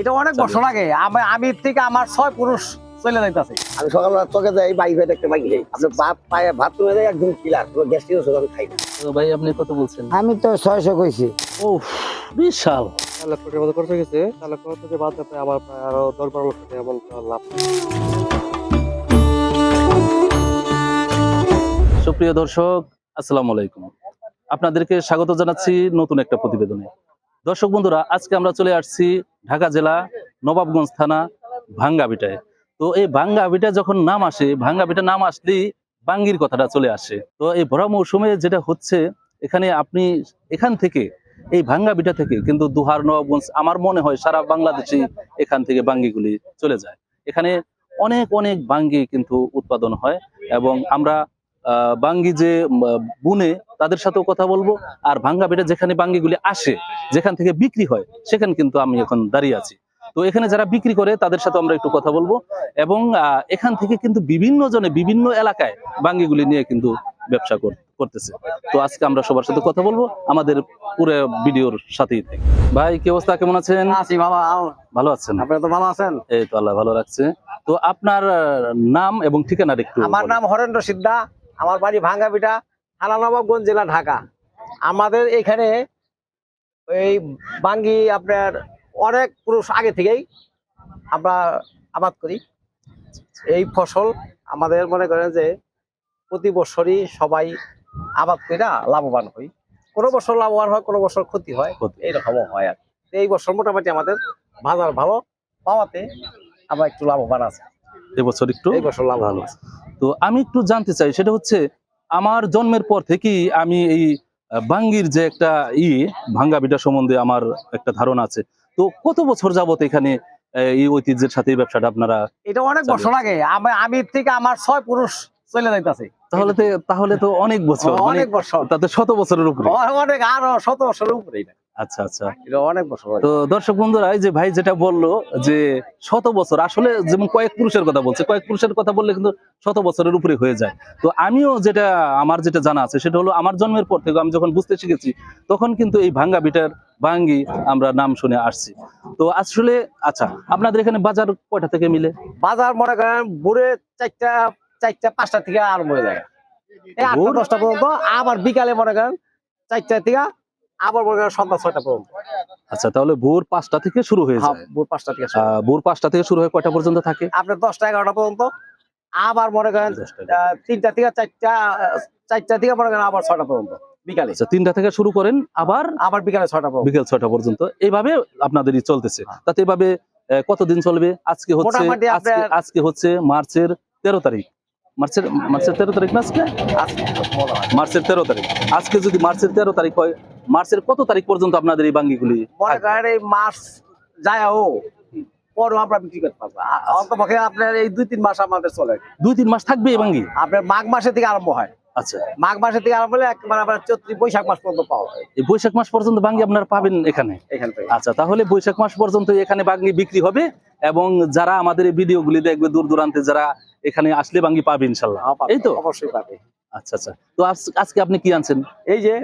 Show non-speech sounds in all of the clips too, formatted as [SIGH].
এটা অনেক বছর আগে। আমি আমি থেকে আমার ছয় পুরুষ চলে যাইতাছে। আমি সকালবেলা চকে যাই বাইক হয়ে দেখতে বাইক যাই আপনি ভাত পায়ে ভাত তুমি যাই একদম ক্লিয়ার পুরো গ্যাস্ট্রিক ওষুধ আমি খাই না। ভাই আপনি কত বলছেন? আমি তো ছয়শো কইছি। ও বিশাল। চার লাখ কোটির মতো খরচ হয়ে গেছে। চার লাখ থেকে বাদ যাবে আমার প্রায় আরও দশ বারো লক্ষ টাকা এমন লাভ সুপ্রিয় দর্শক আসসালামু আলাইকুম। আপনাদেরকে স্বাগত জানাচ্ছি নতুন একটা প্রতিবেদনে। দর্শক বন্ধুরা, আজকে আমরা চলে আসছি ঢাকা জেলা নবাবগঞ্জ থানা ভাঙ্গাবিটায়। তো এই ভাঙ্গাবিটা যখন নাম আসে ভাঙ্গাবিটা নাম আসলেই বাঙ্গির কথাটা চলে আসে। তো এই ভরা মৌসুমে যেটা হচ্ছে, এখানে আপনি এখান থেকে, এই ভাঙ্গাবিটা থেকে কিন্তু দুহার, নবাবগঞ্জ, আমার মনে হয় সারা বাংলাদেশে এখান থেকে বাঙ্গিগুলি চলে যায়। এখানে অনেক অনেক বাঙ্গি কিন্তু উৎপাদন হয় এবং আমরা বাঙ্গি যে বুনে তাদের সাথেও কথা বলব। আর ভাঙ্গা বেটে যেখানে বাঙ্গিগুলি আসে যেখান থেকে বিক্রি হয় সেখানে কিন্তু আমি এখন দাঁড়িয়ে আছি। তো এখানে যারা বিক্রি করে তাদের সাথে আমরা একটু কথা বলব। এবং এখান থেকে কিন্তু বিভিন্ন জনে বিভিন্ন এলাকায় বাঙ্গিগুলি নিয়ে কিন্তু ব্যবসা কর- করতেছে। তো আজকে আমরা সবার সাথে কথা বলব। আমাদের পুরো ভিডিওর সাথেই থেকে। ভাই কি অবস্থা? কেমন আছেন? আছি বাবা ভালো আছেন? আপনি তো ভালো আছেন? এই তো আল্লাহ ভালো রাখছে। তো আপনার নাম এবং ঠিকানার একটু আমার নাম হরেন্দ্র সিদ্ধা। আমার বাড়ি ভাঙ্গাপিটা থানা নবাবগঞ্জ জেলা ঢাকা আমাদের এখানে এই বাঙ্গি আপনার অনেক পুরুষ আগে থেকেই আমরা আবাদ করি এই ফসল আমাদের মনে করেন যে প্রতি বছরই সবাই আবাদ করে লাভবান হই কোনো বছর লাভবান হয় কোনো বছর ক্ষতি হয় ক্ষতি। এইরকমও হয় আর। এই বছর মোটামুটি আমাদের বাজার ভালো পাওয়াতে আমরা একটু লাভবান আছি এবছর একটু। ভালো। তো আমি একটু জানতে চাই সেটা হচ্ছে আমার জন্মের পর থেকেই আমি এই আহ, বাঙ্গির যে একটা ই ভাঙ্গা বিটা সম্বন্ধে আমার একটা ধারণা আছে। তো কত বছর যাবত এখানে এই ঐতিহ্যের সাথে এই ব্যবসাটা আপনারা এটা অনেক বছর আগে। আমি আমি থেকে আমার ছয় পুরুষ চলে যাইতাছে। তাহলে তো তাহলে তো অনেক বছর মানে অনেক বছর। তাতে শত বছরের উপরে। অনেক আরও শত বছরের উপরে আচ্ছা আচ্ছা। এটা অনেক বছর তো দর্শক বন্ধুরা এই যে ভাই যেটা বলল যে শত বছর আসলে যেমন কয়েক পুরুষের কথা বলছে কয়েক পুরুষের কথা বললে কিন্তু শত বছরের উপরে হয়ে যায়। তো আমিও যেটা আমার যেটা জানা আছে সেটা হলো আমার জন্মের পর থেকে আমি যখন বুঝতে শিখেছি তখন কিন্তু এই ভাঙ্গা বিটার ভাঙ্গি আমরা নাম শুনে আসছি। তো আসলে আচ্ছা আপনাদের এখানে বাজার কয়টা থেকে মিলে? বাজার মনে করেন ভোরে চারটা চারটা পাঁচটা থেকে আরম্ভ হয়ে যায়। এই আটটা দশটা পর্যন্ত আবার বিকালে মনে করেন চারটা থেকে আবার মনে করেন সন্ধ্যা ছয়টা পর্যন্ত। আচ্ছা তাহলে ভোর পাঁচটা থেকে শুরু হয়ে হ্যাঁ, যায়। ভোর পাঁচটা থেকে ভোর পাঁচটা থেকে শুরু হয়ে কয়টা পর্যন্ত থাকে? আপনার দশটা এগারোটা পর্যন্ত। আবার মনে করেন তিনটা থেকে চারটা চারটা থেকে মনে করেন আবার ছয়টা পর্যন্ত বিকালে। আচ্ছা তিনটা থেকে শুরু করেন আবার আবার বিকালে বিকেল ছয়টা পর্যন্ত। এইভাবে আপনাদেরই চলতেছে। হ্যাঁ। তাতে এভাবে কতদিন চলবে? আজকে হচ্ছে আজকে হচ্ছে মার্চের তেরো তারিখ। মার্চের মার্চের তেরো তারিখ না আজকে। মার্চের তেরো তারিখ। আজকে যদি মার্চের তেরো তারিখ হয় মার্চের কত তারিখ পর্যন্ত আপনাদের এই বাঙ্গিগুলি এই মাস যায় ও পরও আমরা বিক্রি করতে পারব। অন্তপক্ষে আপনার এই দুই তিন মাস আমাদের চলে। দুই তিন মাস থাকবে এই বাঙ্গি? আপনার মাঘ মাসের থেকে আরম্ভ হয়। আচ্ছা। মাঘ মাসের থেকে আরম্ভ হলে একবার আবার চৈত্রি বৈশাখ মাস পর্যন্ত পাওয়া এই বৈশাখ মাস পর্যন্ত বাঙ্গি আপনারা পাবেন এখানে? এখান আচ্ছা তাহলে বৈশাখ মাস পর্যন্ত এখানে বাঙ্গি বিক্রি হবে। এবং যারা আমাদের এই ভিডিওগুলি দেখবে দূর দূরান্তে যারা এখানে আসলে বাঙ্গি পাবে ইনশাল্লাহ। হ্যাঁ, এই তো? অবশ্যই পাবে। আচ্ছা আচ্ছা। তো আজকে আপনি কি আনছেন? এই যে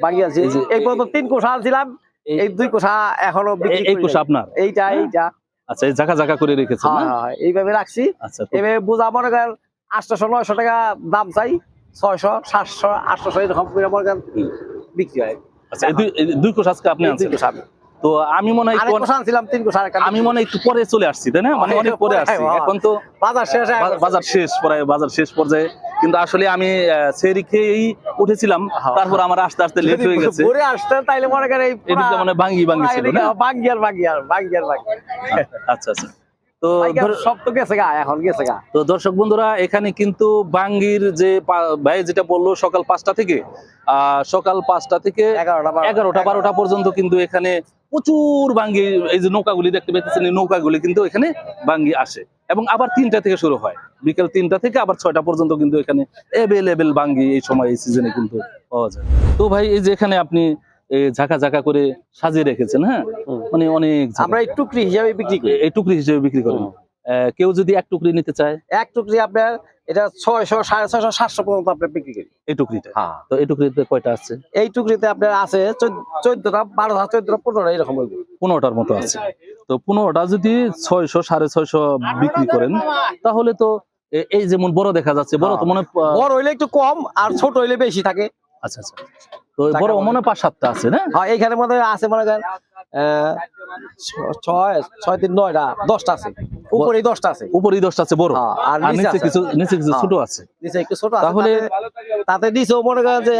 বাকি আছে এই পর্যন্ত তিন কোষা আনছিলাম এই- দুই কোষা এখনও বিক্রি এই- কোষা আপনার? এইটা এইটা। আচ্ছা এই জায়গা জায়গা করে রেখেছেন হ্যাঁ হ্যাঁ, এইভাবে রাখছি। আচ্ছা এভাবে বোঝা মনে করেন আটশোশো নয়শো টাকা দাম চাই ছয়শো সাতশো আটশোশো এরকম করে মনে করেন বিক্রি হয়। আচ্ছা এই দুই- কোষ আজকে আপনি দুই আনছেন? কোষা আমি। তো আমি মনে হয় আরেকটা আমি মনে হয় একটু পরে চলে আসছি তাই না? মানে অনেক পরে পরে, আসছি। এখন তো বাজার শেষ। বাজার শেষ প্রায় বাজার শেষ পর্যায়ে। কিন্তু আসলে আমি সেরি খেয়েই উঠেছিলাম। তারপর আমার আস্তে আস্তে লেট হয়ে গেছে। ঘুরে আসতেন তাইলে মনে করেন এই এদিকে মানে ভাঙ্গি ভাঙ্গি ছিল না? বাঙ্গি আর বাঙ্গি আর বাঙ্গি আর বাঙ্গি আচ্ছা আচ্ছা। তো আর ধর- সব তো গেছে গা এখন গেছে গা। তো দর্শক বন্ধুরা এখানে কিন্তু বাঙ্গির যে ভাই যেটা বলল সকাল পাঁচটা থেকে আহ সকাল পাঁচটা থেকে এগারোটা এগারোটা বারোটা পর্যন্ত কিন্তু এখানে প্রচুর বাঙ্গি এই যে নৌকাগুলি দেখতে পাচ্ছেন এই নৌকাগুলি কিন্তু এখানে বাঙ্গি আসে। এবং আবার তিনটা থেকে শুরু হয়। বিকেল তিনটা থেকে আবার ছয়টা পর্যন্ত কিন্তু এখানে এভেলেবেল বাঙ্গি এই সময় এই সিজনে কিন্তু পাওয়া যায়। তো ভাই এই যে এখানে আপনি ঝাঁকা ঝাঁকা করে সাজিয়ে রেখেছেন হ্যাঁ? মানে অনেক। আমরা এই টুকরি হিসাবে বিক্রি করি। এই টুকরি হিসাবে বিক্রি করেন কেউ যদি এক টুকরি নিতে চায়? এক টুকরি আপনার এটা ছয়শো সাড়ে ছয়শো সাতশো পর্যন্ত আপনার বিক্রি করি এই টুকরিটা হ্যাঁ। তো এই টুকরিতে কয়টা আছে? এই টুকরিতে আপনার আছে চোদ্দটা বারোটা চোদ্দটা পনেরোটা এরকম পনেরোটার মতো আছে। তো পনেরোটা যদি ছয়শো সাড়ে ছয়শো বিক্রি করেন তাহলে তো এই যেমন বড় দেখা যাচ্ছে বড় তো মনে হয়, বড় হইলে একটু কম আর ছোট হইলে বেশি থাকে। আচ্ছা আচ্ছা। তো বড় মনে পাঁচ সাতটা আছে না? হ্যাঁ এইখানে মধ্যে আছে মনে করেন ছয় ছয় তিন নয়টা দশটা আছে। উপরেই দশটা আছে। উপরেই দশটা আছে বড়। হ্যাঁ, আর নিচে কিছু নিচে কিছু। ছোট আছে। নিচে একটু ছোট তাহলে- তাহলে তাতে নিচেও মনে করেন যে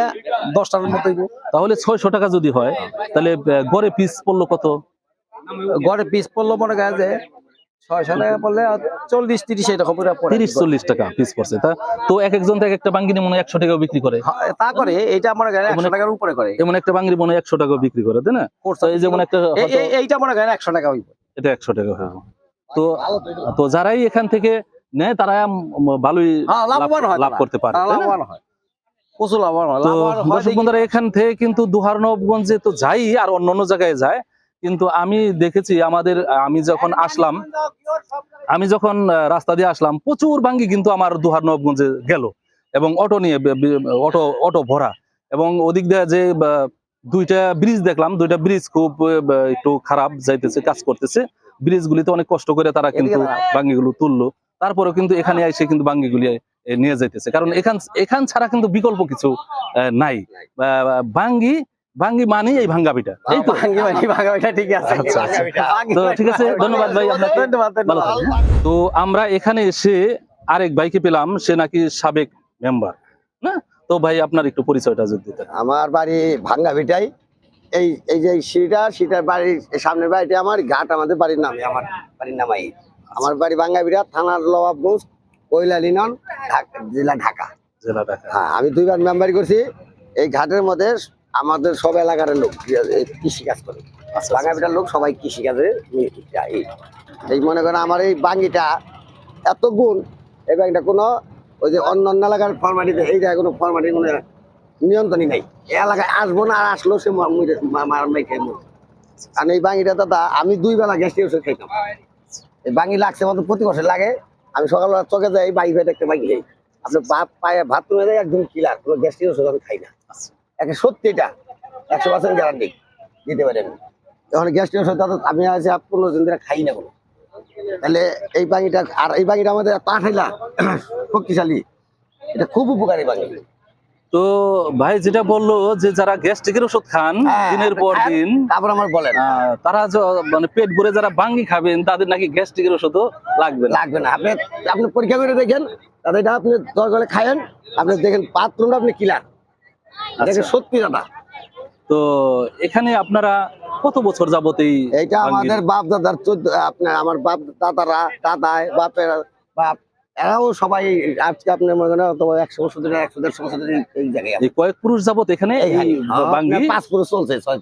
দশটার মতো তাহলে ছয়শো টাকা যদি হয় তাহলে গড়ে পিস পড়ল কত? গড়ে পিস পড়ল মনে করেন যে ছয়শো টাকা পড়লে চল্লিশ তিরিশ এরকম করে তিরিশ চল্লিশ টাকা পিস পড়ছে তা? তো এক একজন তো একটা বাঙ্গিনি মনে একশো টাকা বিক্রি করে। হ্যাঁ, তা করে এটা মনে করেন একশো টাকার উপরে করে। এমন একটা বাঙ্গিনি মনে একশো টাকা বিক্রি করে তাই না? এই যেমন একটা এই- হয়তো এই- এইটা মনে করেন একশো টাকা হইব এটা একশো টাকা হবে তো তো যারাই এখান থেকে নেয় তারা উম ভালোই হ্যাঁ, লাভ লাভবান হয় লাভ করতে পারে তারা? লাভবান হয়। প্রচুর লাভবান হয়। তো হয় দর্শক বন্ধুরা এখান থেকে কিন্তু দুহার নবগঞ্জে তো যাই আর অন্য অন্য জায়গায় যায় কিন্তু আমি দেখেছি আমাদের আমি যখন আসলাম আমি যখন রাস্তা দিয়ে আসলাম প্রচুর ভাঙ্গি কিন্তু আমার দুহার নবগঞ্জে গেল এবং অটো নিয়ে অটো অটো ভরা এবং ওদিক দিয়ে যে দুইটা ব্রিজ দেখলাম দুইটা ব্রিজ খুব একটু খারাপ যাইতেছে কাজ করতেছে। ব্রিজ গুলিতে অনেক কষ্ট করে তারা কিন্তু এদিকে বাঙ্গিগুলো তুললো। তারপরেও কিন্তু এখানে এসে কিন্তু বাঙ্গিগুলি এ, নিয়ে যাইতেছে। কারণ এখান এখান ছাড়া কিন্তু বিকল্প কিছু নাই। আহ, বাঙ্গি মানে এই ভাঙ্গা পিঠা এই তো? ভাঙ্গি ভাঙ্গি ভাঙ্গা ওইটা ঠিক আছে। আচ্ছা, আচ্ছা। তো ঠিক আছে, ধন্যবাদ ভাই আপনাকে। ধন্যবাদ। তো আমরা এখানে এসে আরেক ভাইকে পেলাম সে নাকি সাবেক মেম্বার না? তো ভাই আপনার একটু পরিচয়টা যদি দিতেন। আমার বাড়ি ভাঙ্গা ভিটাই এই এই যে সিঁড়িটা সিটার বাড়ির সামনের বাড়িটা আমার ঘাট আমাদের বাড়ির নামে আমার বাড়ির নামাই। আমার বাড়ি ভাঙ্গা ভিটা থানার নবাবগঞ্জ কৈলা লিনন জেলা ঢাকা। জেলা ঢাকা। হ্যাঁ আমি দুইবার মেম্বারি করছি। এই ঘাটের মধ্যে আমাদের সব এলাকার লোক কৃষি কাজ করে। আচ্ছা, ভাঙ্গা ভিটার লোক সবাই কৃষি কাজে নিয়োজিত। এই এই মনে করেন আমার এই বাঙ্গিটা এত গুণ এই ব্যাংকটা কোনো ওই যে অন্য অন্য এলাকার ফরমালিটি এই জায়গায় কোনো ফরমালিটি কোনো নিয়ন্ত্রণই নাই। এই এলাকায় আসব না আর আসলেও সে মা- মুইরে- মা- মার। কারণ এই বাঙ্গিটা দাদা আমি দুই বেলা গ্যাস ওষুধ খাইতাম। এই বাঙ্গি লাগছে মতো প্রতি বছর লাগে। আমি সকালবেলা চোখে যাই বাইক ভাই একটা বাঙ্গি খাই আপনার বাপ পায়ে ভাত তুলে দেয় একদম কিলার কোনো গ্যাস ওষুধ আমি খাই না। একে সত্যি এটা। একশো পার্সেন্ট গ্যারান্টি দিতে পারেন যখন গ্যাস ওষুধ দাদা আমি আছে পনেরো দিন ধরে খাই না কোনো। তাহলে এই বাঙ্গিটা আর এই বাঙ্গিটা আমাদের তাঠাইলা শক্তিশালী এটা খুব উপকারী বাঙ্গি তো ভাই যেটা বলল যে যারা গ্যাস্ট্রিকের ওষুধ খান হ্যাঁ, দিনের পর দিন তারপর আমার বলেন। তারা য- মানে পেট ভরে যারা বাঙ্গি খাবেন তাদের নাকি গ্যাস্ট্রিকের ওষুধও লাগবে লাগবে না। আপনি আপনি পরীক্ষা করে দেখেন তাদের এটা আপনি দরকার খায়েন আপনি দেখেন বাথরুমটা আপনি কিলার। এটাকে আচ্ছা। সত্যি দাদা? তো এখানে আপনারা কত বছর যাবত এই এটা আমাদের বাপ দাদার চোদ্দ আপনার আমার বাপ দাদারা দাদায় বাপের বাপ এরাও সবাই আজকে আপনার মনে করেন একশো বছর ধরে একশো দেড়শো বছর ধরে এই জায়গায় এই কয়েক পুরুষ যাবত এখানে। হ্যাঁ, পাঁচ পুরুষ চলছে ছয়।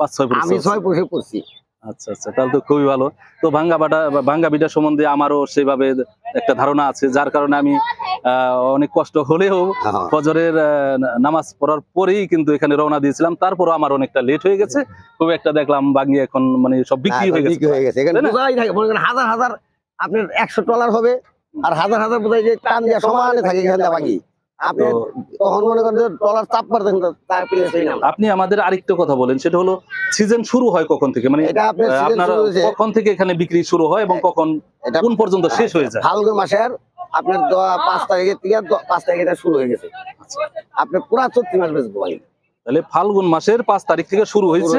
পাঁচ ছয় পুরুষ আমি ছয় পুরুষে পড়ছি। আচ্ছা আচ্ছা তাহলে তো খুবই ভালো। তো ভাঙ্গা বাটা ভাঙ্গা বিটা সম্বন্ধে আমারও সেভাবে একটা ধারণা আছে যার কারণে আমি অনেক কষ্ট হলেও হ্যাঁ। ফজরের নামাজ পড়ার পরেই কিন্তু এখানে রওনা দিয়েছিলাম। তারপরও আমার অনেকটা লেট হয়ে গেছে। খুব একটা দেখলাম বাঙ্গি এখন মানে সব বিক্রি হ্যাঁ, হয়ে গেছে। হাজার হাজার আপনার একশো ডলার হবে আর হাজার হাজার বোধহয় যে টান সমানে থাকে এখানে বাকি আপনি আমাদের আরেকটা কথা বলেন সেটা হলো সিজন শুরু হয় কখন থেকে? মানে আপনার। কখন থেকে এখানে বিক্রি শুরু হয় এবং কখন কোন পর্যন্ত শেষ হয়ে যায়? ফাল্গুন মাসের আপনার পাঁচ তারিখের থেকে পাঁচ তারিখে শুরু হয়ে গেছে। আপনার পুরা চৈত্র মাস বাকি তাহলে ফাল্গুন মাসের পাঁচ তারিখ থেকে শুরু হয়েছে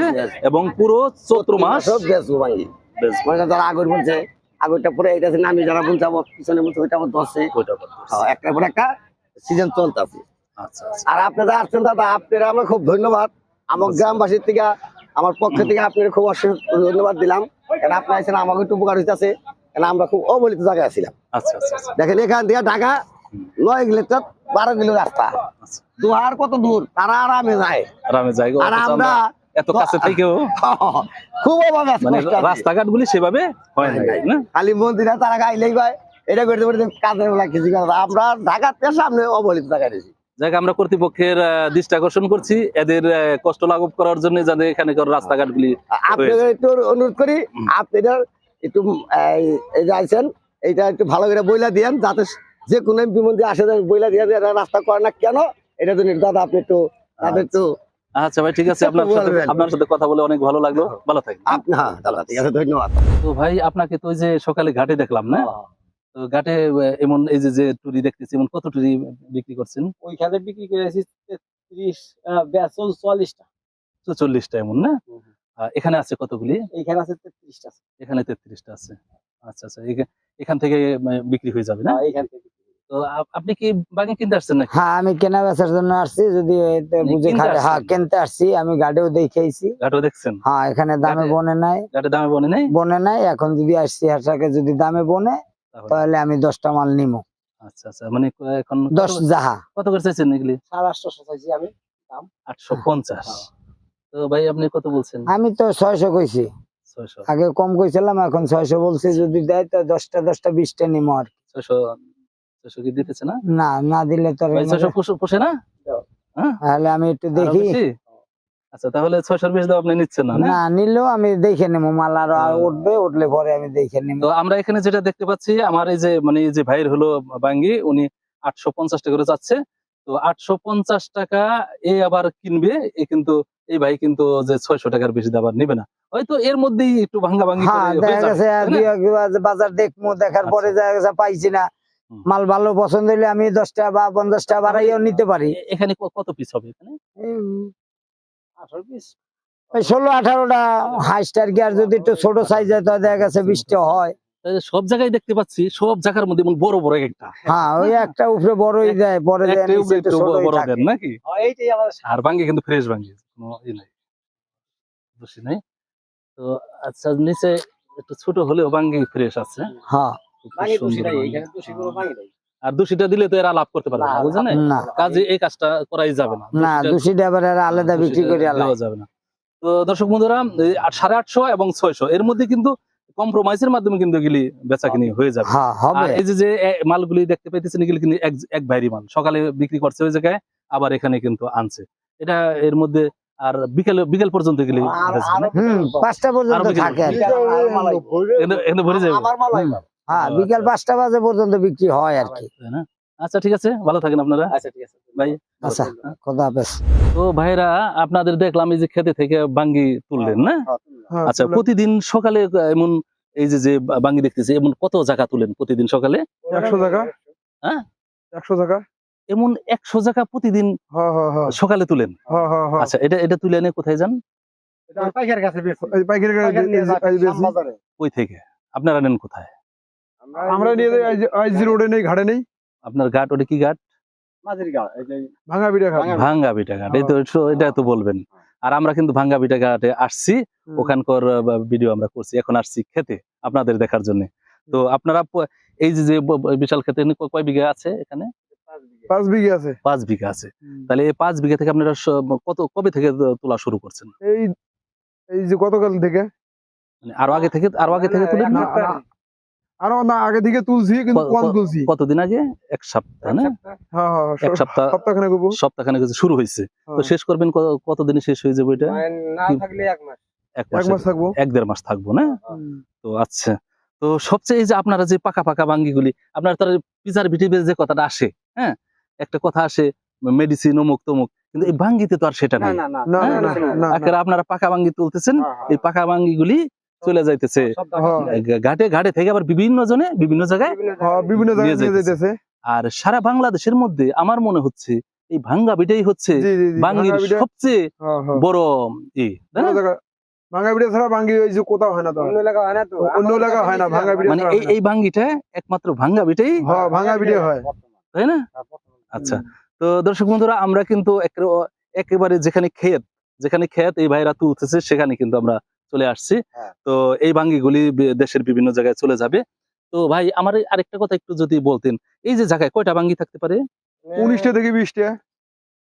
এবং পুরো চৈত্র মাস বেশ মনে যারা আগর বলছে আগরটা পরে এটা নামি যারা বলছে আবার পিছনে বলছে ওইটা আবার দশে। হ্যাঁ, একটার পর একটা সিজন চলতেছে। আচ্ছা আচ্ছা। আর আপনারা আসছেন দাদা আপনারা আমার খুব ধন্যবাদ। আমার গ্রামবাসীর থেকে আমার পক্ষ থেকে আপনার খুব অশেষ ধন্যবাদ দিলাম। কারণ আপনার আছেন আমাকে একটু উপকার হইতেছে। কারণ আমরা খুব অবহেলিত জায়গায় ছিলাম আচ্ছা আচ্ছা আচ্ছা। দেখেন এখান থেকে ঢাকা নয় কিলোমিটার বারো কিলো রাস্তা। আচ্ছা। দুহার কত দূর? তারা আরামে যায়। আরামে আর আমরা আমরা এত কাছে থেকেও [LAUGHS] খুব অভাবে আছি, মানে। রাস্তাঘাট গুলি সেভাবে হয় না খালি মন্দিরে তারা গাইলেই কয় এটা করতে করতে বেলা কিছু আমরা ঢাকাতে সামনে অবহেলিত জায়গায় রয়েছি। যাকে আমরা কর্তৃপক্ষের দৃষ্টি আকর্ষণ করছি। এদের কষ্ট লাঘব করার জন্য যাতে এখানে রাস্তাঘাট গুলি আপনাদের একটু অনুরোধ করি আপনাদের একটু আইছেন এইটা একটু ভালো করে বইলা দিয়েন যাতে যে কোনো এমপি মন্ত্রী আসে বইলা দিয়ে এটা রাস্তা করে না কেন এটা তো দাদা আপনি একটু তাদের একটু আচ্ছা। ভাই ঠিক আছে। আপনার সাথে আপনার সাথে কথা বলে অনেক ভালো লাগল। ভালো থাকবেন। আপনি হ্যাঁ ঠিক আছে ধন্যবাদ। তো ভাই আপনাকে তো যে সকালে ঘাটে দেখলাম না? তো ঘাটে এমন এই যে যে টুরি দেখতেছি এমন কত টুরি বিক্রি করছেন? ওইখানে বিক্রি করেছি তেত্রিশ বেসন চল্লিশটা। চল্লিশটা এমন না? এখানে আছে কতগুলি? এইখানে আছে তেত্রিশটা। এখানে তেত্রিশটা আছে। আচ্ছা আচ্ছা এখান থেকে বিক্রি হয়ে যাবে না? এইখান থেকে তো আপনি কি বাগান কিনতে আসছেন নাকি? হ্যাঁ আমি কেনা বেচার জন্য আসছি যদি বুঝে কিনতে খাটে হ্যাঁ কিনতে আসছি আমি গাড়িও দেখাইছি। ঘাটও দেখছেন? হ্যাঁ এখানে দামে বনে নাই। দামে বনে নেই? বনে নাই এখন যদি আসছি হাটাকে যদি দামে বনে তাহলে? আমি দশটা মাল নিমো। আচ্ছা আচ্ছা মানে এখন দশ জাহা কত করে চাইছেন এগুলি? সাড়ে আটশো চাইছি আমি আটশো পঞ্চাশ। তো ভাই আপনি কত বলছেন? আমি তো ছয়শো কইছি। ছয়শো। আগে কম কইছিলাম এখন ছয়শো বলছি যদি দেয় তো দশটা দশটা বিশটা নিমো আর ছয়শো ছয়শো কি দিতেছে না? না না দিলে তো ছয়শো পোষে- না? তাহলে আমি একটু দেখি? আচ্ছা তাহলে ছয়শোর বেশি দাম আপনি নিচ্ছেন না না? নিলেও আমি দেখে নেব মাল আর। উঠবে উঠলে পরে আমি দেখে নিবো। তো আমরা এখানে যেটা দেখতে পাচ্ছি আমার এই যে মানে এই যে ভাইয়ের হলো বাঙ্গি উনি আটশো পঞ্চাশ টাকা করে যাচ্ছে। তো আটশো পঞ্চাশ টাকা এ আবার কিনবে এ কিন্তু এই ভাই কিন্তু যে ছয়শো টাকার বেশি আবার নেবে না। হয়তো এর মধ্যেই একটু ভাঙ্গা ভাঙ্গি হ্যাঁ বাজার দেখব দেখার পরে আচ্ছা। গেছে পাইছি না। মাল ভালো পছন্দ হইলে আমি দশটা বা পঞ্চাশটা বাড়াইও নিতে পারি। এখানে কত পিস হবে এখানে? ষোলো আঠারোটা হাইস্ট আর কি যদি একটু ছোট সাইজ হয় তাহলে দেখা গেছে বিশটা হয়। সব জায়গায় দেখতে পাচ্ছি সব জায়গার মধ্যে বড় বড় একটা। হ্যাঁ ওই একটা উপরে বড়ই দেয় পরে বড় থাকে। দেন নাকি? আর ভাঙ্গি কিন্তু ফ্রেশ ভাঙ্গি কোনো নাই। নাই? তো আচ্ছা নিচে একটু ছোট হলেও ভাঙ্গি ফ্রেশ আছে। হ্যাঁ। আর দোষীটা দিলে তো এরা লাভ করতে পারবে না না, বুঝছেন না। কাজে এই কাজটা করাই যাবে না। না দোষীটা- আলাদা বিক্রি করে আলাদা। যাবে না। তো দর্শক বন্ধুরা সাড়ে আটশো এবং ছয়শো এর মধ্যে কিন্তু কম্প্রোমাইজের মাধ্যমে কিন্তু এগুলি বেচা কিনি হয়ে যাবে। হ্যাঁ আর এই যে যে মালগুলি দেখতে পাইতেছেন এগুলি কিন্তু এক এক ভাইরি মাল। সকালে বিক্রি করছে ওই জায়গায় আবার এখানে কিন্তু আনছে। এটা এর মধ্যে আর বিকেল বিকেল পর্যন্ত হুম পাঁচটা পর্যন্ত থাকে। ভরে যাবে। আমার মালাই হুম। হ্যাঁ বিকেল পাঁচটা বাজে পর্যন্ত বিক্রি হয় আর কি। আচ্ছা ঠিক আছে। ভালো থাকেন আপনারা। আচ্ছা ঠিক আছে। ভাই। আচ্ছা খোদা হাফেজ। তো ভাইরা আপনাদের দেখলাম এই যে খেতে থেকে বাঙ্গি তুললেন না? হ্যাঁ, আচ্ছা প্রতিদিন সকালে এমন এই যে যে বাঙ্গি দেখতেছি এমন কত জায়গা তুলেন প্রতিদিন সকালে? একশো টাকা হ্যাঁ? একশো টাকা এমন একশো জায়গা প্রতিদিন হ্যাঁ হ্যাঁ হ্যাঁ। সকালে তুলেন? হ্যাঁ হ্যাঁ হ্যাঁ। আচ্ছা এটা এটা তুলে এনে কোথায় যান? পাইকার কাছে। ওই থেকে? আপনারা নেন কোথায়? আমরা নিয়ে যাই আইজি রোডে নেই ঘাটে নেই। আপনার ঘাট ওটা কি ঘাট? এই যে ঘাট। ভাঙ্গা বিটা ঘাট এই তো এটা তো বলবেন। আর আমরা কিন্তু ভাঙ্গা বিটা ঘাটে আসছি। ওখানকার ভিডিও আমরা করছি। এখন আসছি খেতে আপনাদের দেখার জন্য। তো আপনারা এই যে বিশাল খেতে কয় বিঘা আছে এখানে? পাঁচ বিঘে। আছে। পাঁচ বিঘা আছে। তাহলে এই পাঁচ বিঘা থেকে আপনারা কত কবে থেকে তোলা শুরু করছেন? এই এই যে গতকাল থেকে? মানে আরও আগে থেকে আরও আগে থেকে না, আরও না আগে থেকে তুলছি কিন্তু কম তুলছি। কতদিন আগে? এক সপ্তাহ না? হ্যাঁ হ্যাঁ এক সপ্তাহ সপ্তাহখানে সপ্তাহখানেক শুরু হয়েছে। তো হ্যাঁ। শেষ করবেন ক- কতদিনে শেষ হয়ে যাবে এটা? মানে না থাকলে এক মাস। এক এক মাস মাস থাকব। এক দেড় মাস থাকব না? তো আচ্ছা। তো সবচেয়ে যে আপনারা যে পাকা পাকা বাঙ্গিগুলি আপনার তার পিজার ভিটিভের যে কথাটা আসে হ্যাঁ? একটা কথা আসে মেডিসিন অমুক তমুক কিন্তু এই ভাঙ্গিতে তো আর সেটা না নেই। না না না হ্যাঁ, না না না আখের আপনারা পাকা বাঙ্গি তুলতেছেন হ্যাঁ, হ্যাঁ। এই পাকা বাঙ্গিগুলি চলে যাইতেছে। হ্যাঁ। ঘাটে ঘাটে থেকে আবার বিভিন্ন জনে বিভিন্ন জায়গায় বিভিন্ন হ্যাঁ, জায়গায়- আর সারা বাংলাদেশের মধ্যে আমার মনে হচ্ছে এই ভাঙ্গা বিটাই হচ্ছে বাঙ্গির সবচেয়ে হ্যাঁ বড় ই তাই না? কোনো জায়গা- ভাঙা পিঠা ছাড়া ভাঙ্গি ওই যে কোথাও হয় না তো। অন্য এলাকা হয় না তো। অন্য এলাকা হয় না ভাঙা পিঠা মানে এই এই ভাঙ্গিটা একমাত্র ভাঙ্গা বিটাই হ্যাঁ ভাঙা পিঠা হয়। তাই না? আচ্ছা তো দর্শক বন্ধুরা আমরা কিন্তু একেবারে- একেবারে যেখানে ক্ষেত যেখানে ক্ষেত এই ভাইরা তুলতেছে সেখানে কিন্তু আমরা চলে আসছি। হ্যাঁ। তো এই ভাঙ্গিগুলি দেশের বিভিন্ন জায়গায় চলে যাবে। তো ভাই আমার আরেকটা কথা একটু যদি বলতেন এই যে জায়গায় কয়টা ভাঙ্গি থাকতে পারে? উনিশটা থেকে বিশটা।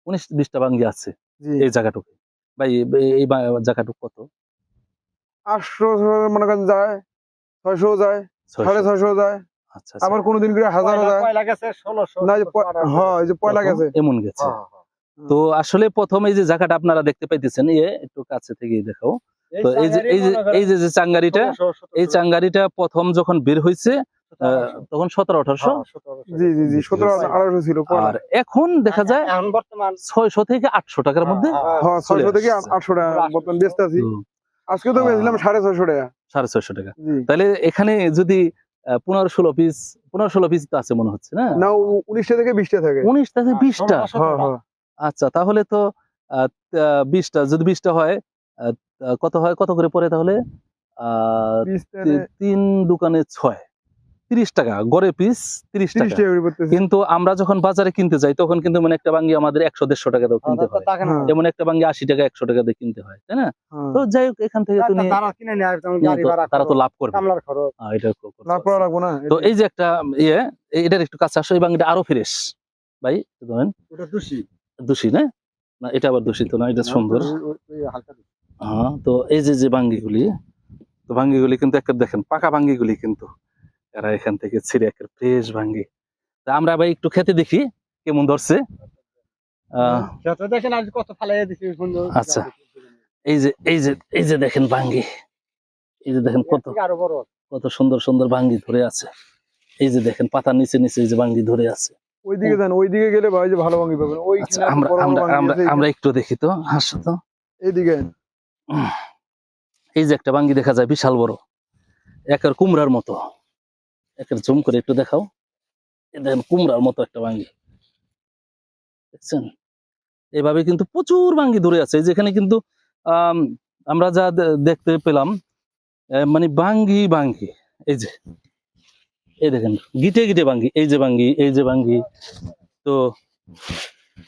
উনিশ বিশটা ভাঙ্গি আছে এই জায়গাটুকু। ভাই এই- জায়গাটুকু কত? আটশো মনে করেন যায় ছয়শো যায় সাড়ে ছয়শো যায়। আচ্ছা আচ্ছা। আবার কোনোদিন করে যায়। প- হ্যাঁ পয়লা গেছে। এমন গেছে। তো আসলে প্রথম এই যে জায়গাটা আপনারা দেখতে পাইতেছেন ইয়ে একটু কাছে থেকে দেখাও। তো এই যে এই যে এই যে যে চাঙ্গারিটা এই চাঙ্গারিটা প্রথম যখন বের হয়েছে আহ, তখন সতেরো আঠারোশো। জি জি জি সতেরো আঠারোশো ছিল আর এখন দেখা যায় এখন বর্তমান ছয়শো থেকে আটশো টাকার মধ্যে হ্যাঁ ছয়শো থেকে আটশো টাকা বর্তমান বেচতে আছি। আজকে তো বেচলাম সাড়ে ছয়শো টাকা। সাড়ে ছয়শো টাকা। তাহলে এখানে যদি পনেরো ষোলো পিস পনেরো ষোলো পিস তো আছে মনে হচ্ছে না? না উনিশটা থেকে বিশটা থাকে। উনিশটা থেকে বিশটা। হ্যাঁ হ্যাঁ। আচ্ছা তাহলে তো বিশটা যদি বিশটা হয় কত হয়? কত করে পড়ে তাহলে? আহ, তিন দোকানে ছয়। তিরিশ টাকা গড়ে পিস তিরিশ তিরিশ টাকা কিন্তু আমরা যখন বাজারে কিনতে যাই তখন কিন্তু মানে একটা বাঙ্গি আমাদের একশো দেড়শো টাকা দাও কিনতে হয়। হ্যাঁ। যেমন একটা বাঙ্গি আশি টাকা একশো টাকা দিয়ে কিনতে হয় তাই না? হ্যাঁ। তো যাই হোক এখান থেকে তো নিয়ে- কিনে নেয় নিয়ে তো- তারা তো লাভ করবে। এটা তো এই যে একটা ইয়ে এটার একটু কাছে আসো এই বাঙ্গিটা আরও ফ্রেশ ভাই ধরেন। ওটা দোষী। দোষী না? না এটা আবার দূষিত না এটা সুন্দর। হ্যাঁ তো এই যে যে ভাঙ্গিগুলি তো ভাঙ্গিগুলি কিন্তু একটা দেখেন পাকা ভাঙ্গিগুলি কিন্তু এরা এখান থেকে ছিঁড়ে একটা ফ্রেশ ভাঙ্গি। তা আমরা ভাই একটু খেতে দেখি কেমন ধরছে। আহ, দেখেন আজ কত ফালাই দিছি আচ্ছা। এই যে এই যে এই যে দেখেন ভাঙ্গি এই যে দেখেন কত কত সুন্দর সুন্দর ভাঙ্গি ধরে আছে। এই যে দেখেন পাতার নিচে নিচে এই যে ভাঙ্গি ধরে আছে। ওইদিকে যান ওইদিকে গেলে ভাই যে ভালো ভাঙি পাবেন ওই আচ্ছা আমরা আমরা আমরা একটু দেখি তো হাসো তো। এইদিকে। এই যে একটা বাঙ্গি দেখা যায় বিশাল বড়। একের কুমড়ার মতো। একের জুম করে একটু দেখাও। দেখেন কুমড়ার মতো একটা বাঙ্গি। দেখছেন? এভাবে কিন্তু প্রচুর বাঙ্গি ধরে আছে। যেখানে কিন্তু আম, আমরা যা দেখতে পেলাম মানে বাঙ্গি বাঙ্গি। এই যে এই দেখেন গিটে গিটে বাঙ্গি। এই যে বাঙ্গি এই যে বাঙ্গি। তো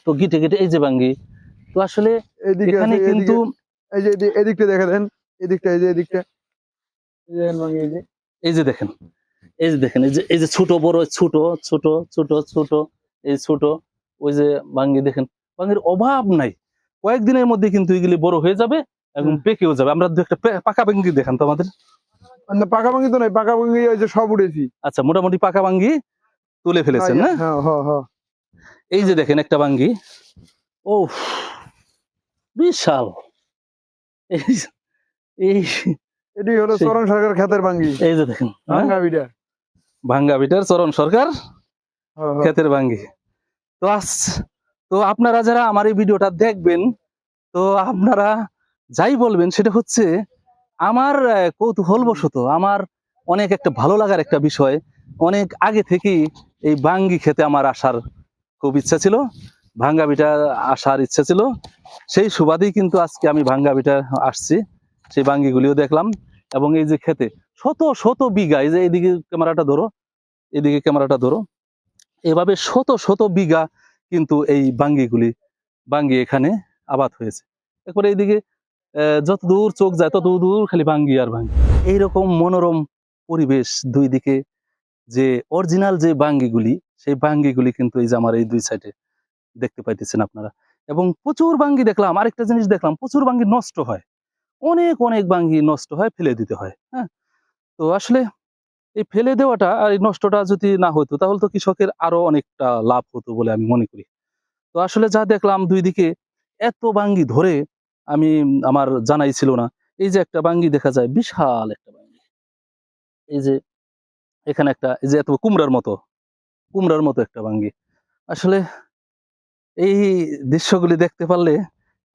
তো গিটে গিটে এই যে বাঙ্গি। তো আসলে এখানে কিন্তু এই যে এদিকটা দেখা দেন। এদিকটা এই যে এদিকটা। এই যে এই যে দেখেন। এই যে দেখেন এই যে এই যে ছোট বড় ছোট ছোট ছোট ছোট এই ছোট ওই যে বাঙ্গি দেখেন। বাঙ্গির অভাব নাই। কয়েকদিনের মধ্যে কিন্তু এগুলি বড় হয়ে যাবে এবং। পেকেও যাবে। আমরা একটা পাকা বাঙ্গি দেখান তো আমাদের। পাকা ভাঙি তো নাই। পাকা ভাঙি ওই যে সব উঠেছি আচ্ছা মোটামুটি পাকা বাঙ্গি তুলে ফেলেছেন না? হ্যাঁ এই যে দেখেন একটা বাঙ্গি ও বিশাল। এই এটি হলো চরণ সরকার খেতের ভাঙ্গি এই যে দেখেন হ্যাঁ? ভাঙ্গা বিটা ভাঙ্গা বিটার চরণ সরকার হ্যাঁ, হ্যাঁ। ভাঙ্গি তো আস তো আপনারা যারা আমার এই ভিডিওটা দেখবেন তো আপনারা যাই বলবেন সেটা হচ্ছে আমার কৌতূহল বশত আমার অনেক একটা ভালো লাগার একটা বিষয় অনেক আগে থেকেই এই বাঙ্গি খেতে আমার আসার খুব ইচ্ছা ছিল ভাঙ্গা বিটা আসার ইচ্ছা ছিল। সেই সুবাদেই কিন্তু আজকে আমি ভাঙ্গা বিটা আসছি। সেই বাঙ্গিগুলিও দেখলাম এবং এই যে খেতে, শত শত বিঘা, এই যে এইদিকে ক্যামেরাটা ধরো এদিকে ক্যামেরাটা ধরো, এভাবে শত শত বিঘা কিন্তু এই বাঙ্গিগুলি বাঙ্গি এখানে আবাদ হয়েছে। এরপরে এইদিকে যত দূর চোখ যায় তত দূর খালি বাঙ্গি আর ভাঙ্গি। এইরকম মনোরম পরিবেশ দুই দিকে, যে অরিজিনাল যে বাঙ্গিগুলি, সেই বাঙ্গিগুলি কিন্তু এই যে আমার এই দুই সাইডে দেখতে পাইতেছেন আপনারা। এবং প্রচুর বাঙ্গি দেখলাম, আরেকটা জিনিস দেখলাম, প্রচুর বাঙ্গি নষ্ট হয়। অনেক অনেক বাঙ্গি নষ্ট হয়, ফেলে দিতে হয় হ্যাঁ? তো আসলে এই ফেলে দেওয়াটা আর এই নষ্টটা যদি না হতো, তাহলে তো কৃষকের আরও অনেকটা লাভ হতো বলে আমি মনে করি। তো আসলে যা দেখলাম দুই দিকে, এত বাঙ্গি ধরে আমি আমার জানাই ছিল না। এই যে একটা বাঙ্গি দেখা যায়, বিশাল একটা বাঙ্গি। এই যে এখানে একটা, এই যে এত কুমড়ার মতো কুমড়ার মতো একটা বাঙ্গি। আসলে এই দৃশ্যগুলি দেখতে পারলে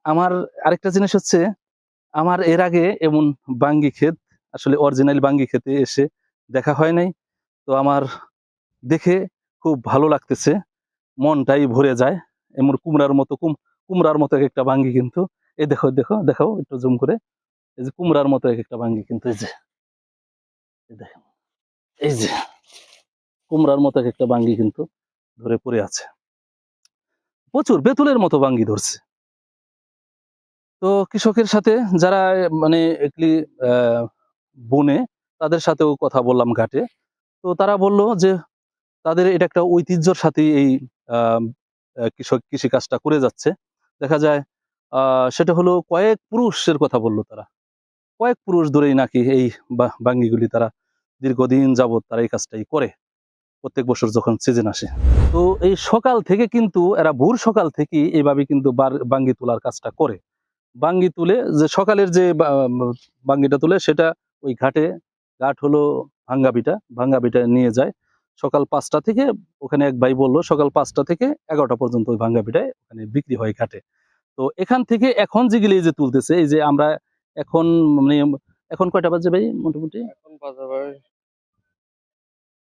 আমার আরেকটা জিনিস হচ্ছে, আমার এর আগে এমন বাঙ্গি ক্ষেত, আসলে অরিজিনাল বাঙ্গি খেতে এসে দেখা হয় নাই। তো আমার দেখে খুব ভালো লাগতেছে, মনটাই ভরে যায়। এমন কুমড়ার মতো, কুম, কুমড়ার মতো এক একটা বাঙ্গি কিন্তু, এই দেখো দেখো, দেখাও একটু জুম করে। এই যে কুমড়ার মতো এক একটা বাঙ্গি কিন্তু, এই যে দেখেন, এই যে, কুমড়ার মতো এক একটা বাঙ্গি কিন্তু ধরে পড়ে আছে। প্রচুর বেতুলের মতো বাঙ্গি ধরছে। তো কৃষকের সাথে যারা মানে আহ, বনে তাদের সাথেও কথা বললাম ঘাটে। তো তারা বলল যে তাদের এটা একটা ঐতিহ্যর সাথে এই কৃষক কৃষি কাজটা করে যাচ্ছে। দেখা যায় সেটা হলো কয়েক পুরুষের কথা বলল তারা। কয়েক পুরুষ ধরেই নাকি এই বাঙ্গিগুলি তারা দীর্ঘদিন যাবত তারা এই কাজটাই করে। প্রত্যেক বছর যখন সিজন আসে। তো এই সকাল থেকে কিন্তু, এরা ভোর সকাল থেকে এইভাবে কিন্তু বাঙ্গি তোলার কাজটা করে। বাঙ্গি তুলে যে সকালের যে বাঙ্গিটা তুলে সেটা ওই ঘাটে, ঘাট হলো ভাঙ্গাবিটা ভাঙ্গাবিটা নিয়ে যায়। সকাল পাঁচটা থেকে ওখানে এক ভাই বলল, সকাল পাঁচটা থেকে এগারোটা পর্যন্ত ওই ভাঙ্গাবিটায় ওখানে বিক্রি হয় ঘাটে। তো এখান থেকে এখন যেগুলি যে তুলতেছে, এই যে আমরা এখন মানে এখন কয়টা বাজে ভাই মোটামুটি? এখন বাজার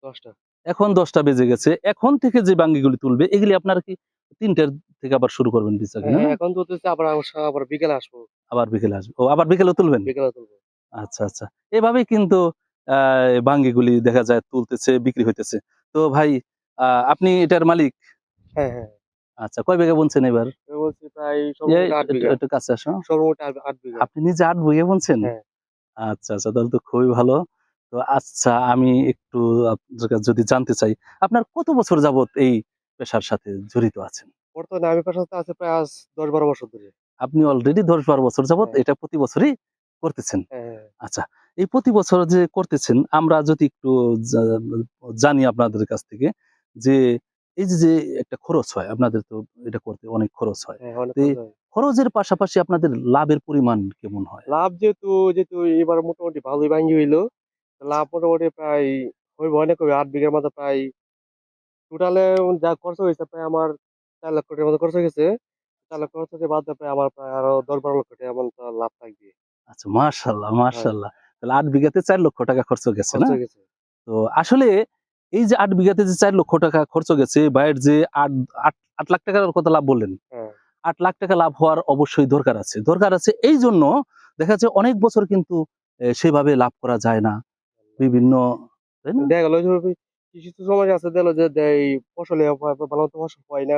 দশটা। এখন দশটা বেজে গেছে। এখন থেকে যে বাঙ্গিগুলি তুলবে এগুলি আপনারা কি তিনটার থেকে আবার শুরু করবেন বিচার হ্যাঁ, এখন আবার আবার বিকেলে আসব। আবার বিকেলে আসবে। ও আবার বিকেলে তুলবেন? বিকেলে তুলবো। আচ্ছা আচ্ছা। এভাবেই কিন্তু বাঙ্গিগুলি দেখা যায় তুলতেছে বিক্রি হইতেছে। তো ভাই আহ, আপনি এটার মালিক? হ্যাঁ হ্যাঁ। আচ্ছা কয় বিঘা বুনছেন এবার? কাছে আসো আপনি নিজে আট বিঘা বুনছেন? হ্যাঁ। আচ্ছা আচ্ছা তাহলে তো খুবই ভালো। তো আচ্ছা আমি একটু যদি জানতে চাই আপনার কত বছর যাবত এই পেশার সাথে জড়িত আছেন? বর্তমানে আমি পেশা আছে প্রায় আজ দশ বারো বছর ধরে। আপনি অলরেডি দশ বারো বছর যাবত হ্যাঁ। এটা প্রতি বছরই করতেছেন? হ্যাঁ আচ্ছা এই প্রতি বছর যে করতেছেন আমরা যদি একটু জানি আপনাদের কাছ থেকে যে এই যে একটা খরচ হয় আপনাদের তো এটা করতে অনেক খরচ হয়। হ্যাঁ খরচ হয়। খরচের পাশাপাশি আপনাদের লাভের পরিমাণ কেমন হয়? লাভ যেহেতু যেহেতু এবার মোটামুটি ভালোই ভাঙ্গি হইল। লাভ মোটামুটি প্রায় হইব অনেক হইবে আট বিঘার মতো প্রায় টোটালে যা খরচ হয়েছে প্রায় আমার চার লক্ষ টাকার মতো খরচ হয়ে গেছে। চার লক্ষ খরচ বাদ প্রায় আমার প্রায় আরও দশ বারো লক্ষ টাকা এমন লাভ থাকবে। আচ্ছা মার্শাল্লাহ মার্শাল্লাহ তাহলে আট বিঘাতে চার লক্ষ টাকা খরচ গেছে না? তো আসলে এই যে আট বিঘাতে যে চার লক্ষ টাকা খরচ গেছে বাইরের যে আট আট আট লাখ টাকার কথা লাভ বললেন হ্যাঁ। আট লাখ টাকা লাভ হওয়ার অবশ্যই দরকার আছে। দরকার আছে এই জন্য দেখা যাচ্ছে অনেক বছর কিন্তু সেভাবে লাভ করা যায় না। বিভিন্ন দেখা গেল সময় আছে দেখল যে এই ফসলে ভালো মতো ফসল হয় না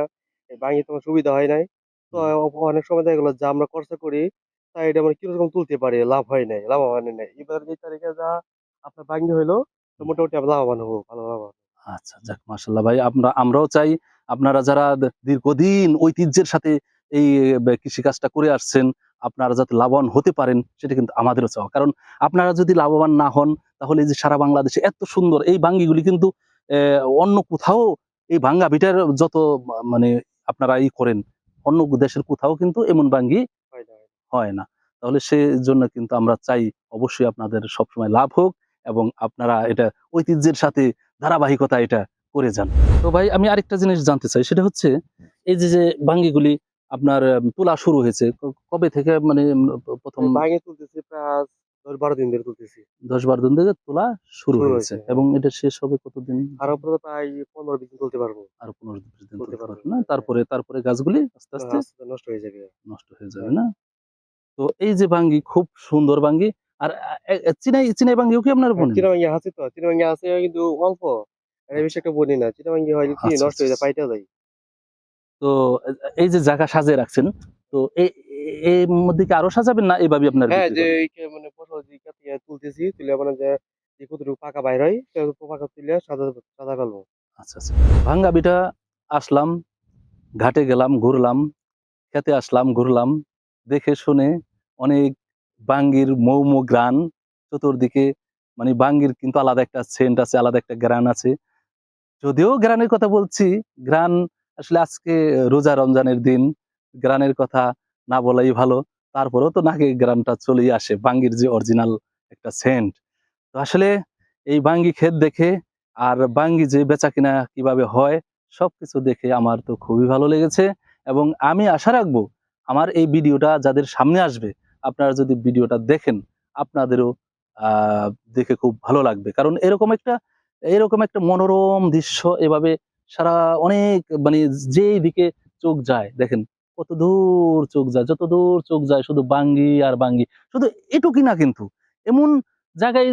ভাঙি তোমার সুবিধা হয় নাই। তো অনেক সময় দেখা গেলো যা আমরা খরচা করি তাই এটা আমরা কীরকম তুলতে পারি লাভ হয় নাই লাভবান নাই। এবার যে তারিখে যা আপনার ভাঙ্গি হইল তো মোটামুটি আমরা লাভবান হব ভালো লাভবান আচ্ছা যাক মাসাল্লাহ ভাই আমরা আমরাও চাই আপনারা যারা দীর্ঘদিন ঐতিহ্যের সাথে এই কৃষিকাজটা করে আসছেন আপনারা যাতে লাভবান হতে পারেন সেটা কিন্তু আমাদেরও চাওয়া। কারণ আপনারা যদি লাভবান না হন তাহলে এই যে সারা বাংলাদেশে এত সুন্দর এই ভাঙ্গিগুলি কিন্তু অন্য কোথাও এই ভাঙ্গা ভিটার যত মানে আপনারা ই করেন অন্য দেশের কোথাও কিন্তু এমন ভাঙ্গি হয় না তাহলে সেই জন্য কিন্তু আমরা চাই অবশ্যই আপনাদের সবসময় লাভ হোক এবং আপনারা এটা ঐতিহ্যের সাথে ধারাবাহিকতা এটা করে যান। তো ভাই আমি আরেকটা জিনিস জানতে চাই সেটা হচ্ছে এই যে যে ভাঙ্গিগুলি আপনার তোলা শুরু হয়েছে কবে থেকে মানে প্রথম ভাঙি তুলতেছি প্রায় দশ বারো দিন ধরে তুলতেছি দশ বারো দিন থেকে তোলা শুরু হয়েছে। এবং এটা শেষ হবে কতদিন? আর প্রায় পনেরো বিশ দিন তুলতে পারব। আর পনেরো বিশ দিন তুলতে পারব। না। তারপরে তারপরে গাছগুলি আস্তে আস্তে আস্তে নষ্ট হয়ে যাবে। নষ্ট হয়ে যাবে না। তো এই যে বাঙ্গি খুব সুন্দর বাঙ্গি আর চিনাই চিনাই বাঙ্গিও কি আপনার বোন? চিনাভাঙ্গি আছে তো। চিনাভাঙ্গি আছে কিন্তু অল্প। এর বেশি একটা বনি না। চিনাভাঙ্গি হয় কি আচ্ছা, নষ্ট হয়ে যায় আচ্ছা। পাইটা যায়। তো এই যে জায়গা সাজিয়ে রাখছেন তো এই এর মধ্যে কি আরও সাজাবেন না এইভাবে আপনার হ্যাঁ যে? মানে ফসল যে কাটিয়ে তুলতেছি তুলে মানে যে কতটুকু পাকা বাইর হয় পাকা তুলে সাদা সাদা ফেলব। আচ্ছা আচ্ছা। ভাঙ্গা বিটা আসলাম ঘাটে গেলাম ঘুরলাম খেতে আসলাম ঘুরলাম দেখে শুনে অনেক বাঙ্গির মৌমো গ্রান চতুর্দিকে মানে বাঙ্গির কিন্তু আলাদা একটা সেন্ট আছে আলাদা একটা গ্রান আছে। যদিও গ্রানের কথা বলছি গ্রান আসলে আজকে রোজা রমজানের দিন গ্রানের কথা না বলাই ভালো। তারপরেও তো নাকি গ্রামটা চলেই আসে, বাঙ্গির যে অরিজিনাল একটা সেন্ট তো আসলে এই বাঙ্গি ক্ষেত দেখে আর বাঙ্গি যে বেচা কিনা কীভাবে হয়, সবকিছু দেখে আমার তো খুবই ভালো লেগেছে এবং আমি আশা রাখব আমার এই ভিডিওটা যাদের সামনে আসবে, আপনারা যদি ভিডিওটা দেখেন, আপনাদেরও দেখে খুব ভালো লাগবে। কারণ এরকম একটা এরকম একটা মনোরম দৃশ্য এভাবে সারা অনেক মানে যেই দিকে চোখ যায়, দেখেন কত দূর চোখ যায় যত দূর চোখ যায় শুধু বাঙ্গি আর বাঙ্গি। শুধু এটুকুই না কিন্তু, এমন জায়গায়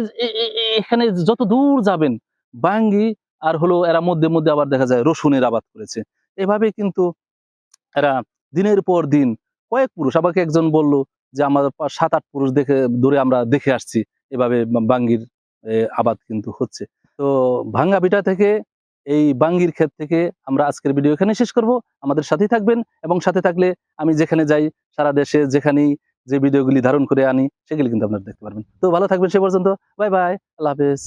এখানে যত দূর যাবেন, বাঙ্গি আর হলো এরা মধ্যে মধ্যে আবার দেখা যায় রসুনের আবাদ করেছে। এভাবে কিন্তু এরা দিনের পর দিন কয়েক পুরুষ, আমাকে একজন বলল যে আমার সাত আট পুরুষ দেখে দূরে আমরা দেখে আসছি, এভাবে বাঙ্গির আবাদ কিন্তু হচ্ছে। তো ভাঙ্গা বিটা থেকে এই বাঙ্গির ক্ষেত থেকে আমরা আজকের ভিডিও এখানে শেষ করব। আমাদের সাথেই থাকবেন এবং সাথে থাকলে আমি যেখানে যাই, সারা দেশে যেখানেই যে ভিডিওগুলি ধারণ করে আনি, সেগুলি কিন্তু আপনারা দেখতে পারবেন। তো ভালো থাকবেন সে পর্যন্ত। বাই বাই আল্লাহ হাফেজ।